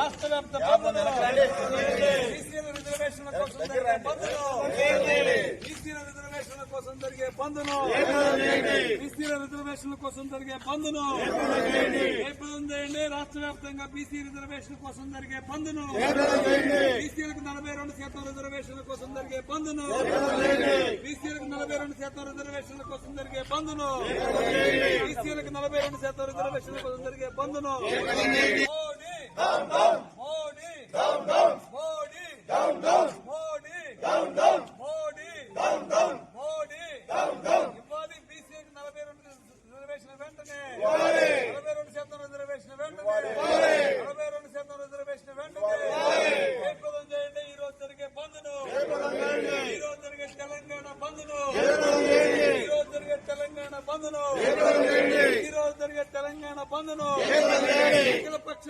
రాష్ట్ర వ్యాప్త బీసీల రిజర్వేషన్ల కోసం జరిగే బంద్ను బీసీల రిజర్వేషన్ల కోసం జరిగే బీసీల రిజర్వేషన్ల కోసం జరిగే చేయండి రాష్ట్ర వ్యాప్తంగా బీసీ రిజర్వేషన్ కోసం జరిగే బంద్ను బీసీలకు నలభై రెండు శాతం రిజర్వేషన్ల కోసం జరిగే బంద్ను బీసీలకు నలభై రెండు శాతం రిజర్వేషన్ల కోసం జరిగే బంద్ను బీసీలకు నలభై రెండు శాతం రిజర్వేషన్ల కోసం జరిగే బంద్ను మోడీ తెలంగాణ బంద్ను ఈ జరిగే తెలంగాణ బంద్ను